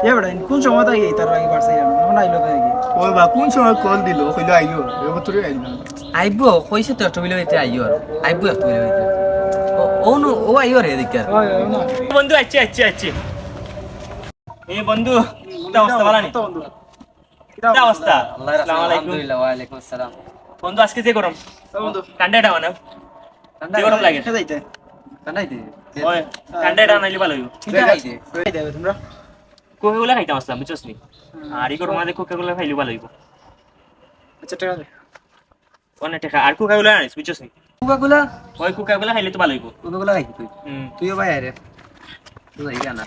এ বেটা কোন সময় তাই তার আগে বাড়ছে এখন আইলো তাই ও বা কোন সময় কল দিল? কইলো আইলো এবার আইলো আইব কইছে তো একটা বিলে আইও আইব একটা বিলে ও নো ও আইও রে দেখ ওই ওই না। বন্ধু আচ্ছা আচ্ছা আচ্ছা এই বন্ধু কি অবস্থা? ভালো নি? বন্ধু? কি আসসালামু আলাইকুম ওয়া আলাইকুম আসসালাম। বন্ধু আজকে যে গরম? বন্ধু? ঠান্ডা মানে? গরম লাগে? ওই নাইলে ভালো হইব। ঠিক আছে তোমরা? কোকা গুলা খাইতাম আসলাম বুঝছস নি। আর এই গরম মাঝে কোকা গুলা খাইলে ভালো হইব। আচ্ছা ঠিক আছে অনেক টাকা আর কোকা গুলা আনিস বুঝছস নি। কুকাগুলা ওই কোকা গুলা খাইলে তো ভালো হইব। কুকাগুলা খাই তুই। হুম। তুইও ভাই আরে তুই এই গানা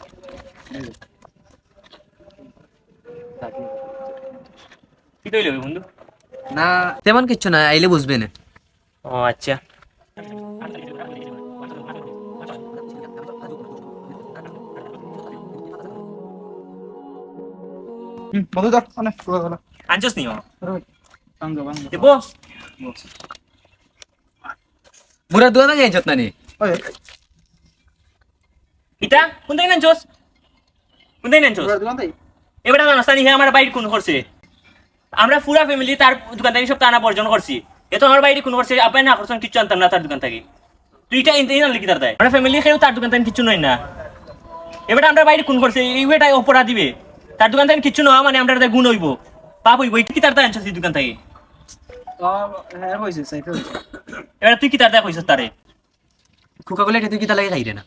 কি তৈরি হবে বন্ধু? না তেমন কিচ্ছু না আইলে বুঝবে না। ও আচ্ছা। বুড়া দুয়া না যাইছত না নি ওই। ইতা কোন তাই এবারে নাস্তা নিয়ে আমার বাইরে করছে? আমরা পুরা ফ্যামিলি তার দোকান থেকে সব টানা বর্জন করছি। এ তো আমার বাইরে কোন করছে? আপনি না করছেন কিচ্ছু আনতাম না তার দোকান থেকে তুইটা ইনতে না লিখি তার দেয়। আমরা ফ্যামিলি খেয়েও তার দোকান থেকে কিচ্ছু নয় না। এবারে আমরা বাইরে কোন করছে? এই ওয়েটাই অপরাধ দিবে তার দোকান থেকে কিচ্ছু নয় মানে আমরা গুণ হইব। পাপ হইব কি তার দেয় আনছিস দোকান থেকে? হ্যাঁ এবারে তুই কি তার দেয় কইছিস তারে? কুকাগুলা তুই কি তালাগে খাইরে না?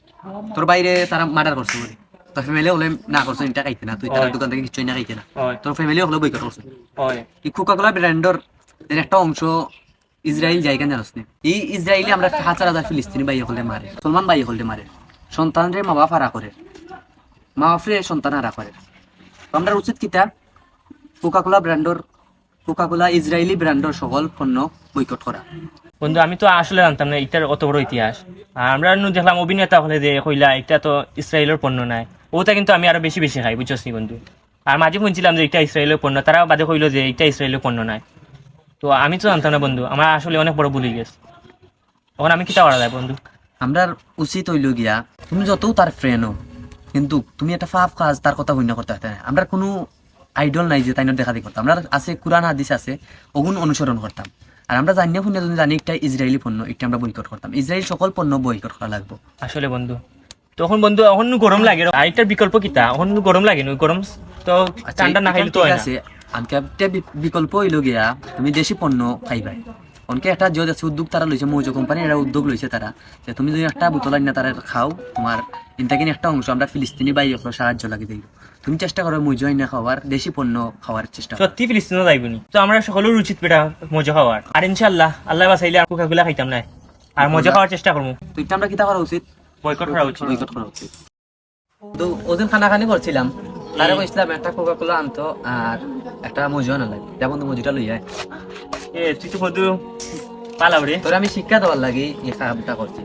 তোর বাইরে তারা মার্ডার করছে বলে। তোর ফ্যামিলি হলে না করছে এটা খাইতে না। তুই তার দোকান থেকে কিচ্ছুই না খাইতে না। তোর ফ্যামিলি হলে বইকট করছে। এই কোকাকোলা ব্র্যান্ডর এর একটা অংশ ইসরায়েল জায়গা জানোস এই ইসরায়েলি আমরা হাজার হাজার ফিলিস্তিনি ভাই হলে মারে মুসলমান ভাই হলে মারে। সন্তানরে মা বাপ হারা করে। মা বাপরে সন্তান হারা করে। আমরা উচিত কিতা? কোকাকোলা ব্র্যান্ডর কোকাকোলা ইসরায়েলি ব্র্যান্ডর সকল পণ্য বৈকট করা বন্ধু আমি তো আসলে জানতাম না এটার অত বড় ইতিহাস। আর আমরা নু দেখলাম অভিনেতা হলে যে কইলা এটা তো ইসরায়েলের পণ্য নাই। ওটা কিন্তু আমি আরও বেশি বেশি খাই বুঝছস নি বন্ধু? আর মাঝে শুনছিলাম যে এটা ইসরায়েলের পণ্য তারাও বাদে কইলো যে এটা ইসরায়েলের পণ্য নাই। তো আমি তো জানতাম না বন্ধু আমার আসলে অনেক বড় ভুল গেছে। তখন আমি কিতা করা যায় বন্ধু? আমরা উচিত হইল গিয়া তুমি যতও তার ফ্রেন্ড হো কিন্তু তুমি একটা ফাফ কাজ তার কথা হইনা করতে না। আমরা কোনো আইডল নাই যে তাই দেখা দেখি করতাম। আমরা আছে কোরআন হাদিস আছে ওগুন অনুসরণ করতাম। আর আমরা জানিয়ে শুনে যদি জানি একটা ইসরায়েলি পণ্য একটা আমরা বয়কট করতাম। ইসরায়েল সকল পণ্য বয়কট করা লাগবে। আসলে বন্ধু তখন বন্ধু এখন গরম লাগে আর এটার বিকল্প কিতা এখন গরম লাগে নু গরম তো আচ্ছা, ঠান্ডা না খাইলে তো হয় আছে। আনকে বিকল্প হইল গিয়া তুমি দেশি পণ্য খাইবাই। অনকে একটা যে আছে উদ্যোগ তারা লইছে মৌজ কোম্পানি এটা উদ্যোগ লইছে তারা। যে তুমি যদি একটা বোতল আনিনা তারা খাও তোমার ইনতাকিন একটা অংশ আমরা ফিলিস্তিনি বাই সাহায্য লাগে দিই। তুমি চেষ্টা করো মৌজ আইনা খাওয়ার দেশি পণ্য খাওয়ার চেষ্টা সত্যি ফিলিস্তিনও যাইবনি তো আমরা সকলের উচিত বেটা মজা খাওয়ার। আর ইনশাল্লাহ আল্লাহ বাসাইলে আর কোকাগুলা খাইতাম না আর মজা খাওয়ার চেষ্টা করব। তো এটা আমরা কিতা করা উচিত? বয়কট করা উচিত। বয়কট করা উচিত। তো ওদিন খানাখানি করছিলাম। তারা কইছিলাম একটা কোকা কোলা আনতো আর একটা মজু আনা লাগে যেমন তো মজুটা লই যায় এ তুই তো বন্ধু পালাও রে। তোর আমি শিক্ষা দেওয়ার লাগি এই কামটা করছি।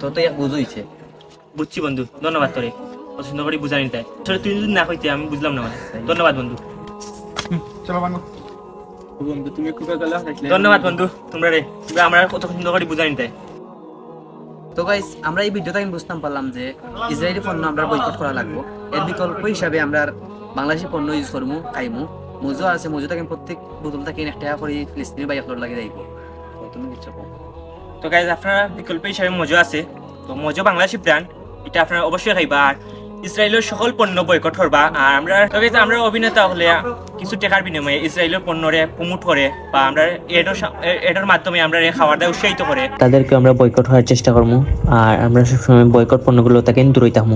তো তো এক বুঝইছে। বুঝছি বন্ধু ধন্যবাদ তোরে। পছন্দ করে বুঝানি তাই। আসলে তুই যদি না কইতে আমি বুঝলাম না মানে। ধন্যবাদ বন্ধু। চলো বাঙ্গ বন্ধু তুমি কোকা কোলা ধন্যবাদ বন্ধু তোমরা রে। তোমরা আমরা কত সুন্দর করে বুঝানি তাই। তো গাইস আমরা এই ভিডিওটা আমি বুঝতাম পারলাম যে ইসরায়েলি পণ্য আমরা বয়কট করা লাগবো। এর বিকল্প হিসাবে আমরা বাংলাদেশি পণ্য ইউজ করব খাইমু। মজু আছে মজু থাকে প্রত্যেক বোতল থাকে একটা করে ফিলিস্তিনি বাই আপলোড লাগে যাইব তো তুমি কিছু। তো গাইজ আপনারা বিকল্প হিসাবে মজো আছে। তো মজো বাংলাদেশি ব্র্যান্ড এটা আপনারা অবশ্যই খাইবা। আর ইসরায়েলের সকল পণ্য বয়কট করবা। আর আমরা তো guys, আমরা অভিনেতা হলে কিছু টাকার বিনিময়ে ইসরায়েলের পণ্যরে প্রমোট করে বা আমরা এডর এডর মাধ্যমে আমরা খাবার দাওয়া উৎসাহিত করে। তাদেরকে আমরা বয়কট হওয়ার চেষ্টা করব আর আমরা সবসময় বয়কট পণ্যগুলো তাকে দূরই থাকব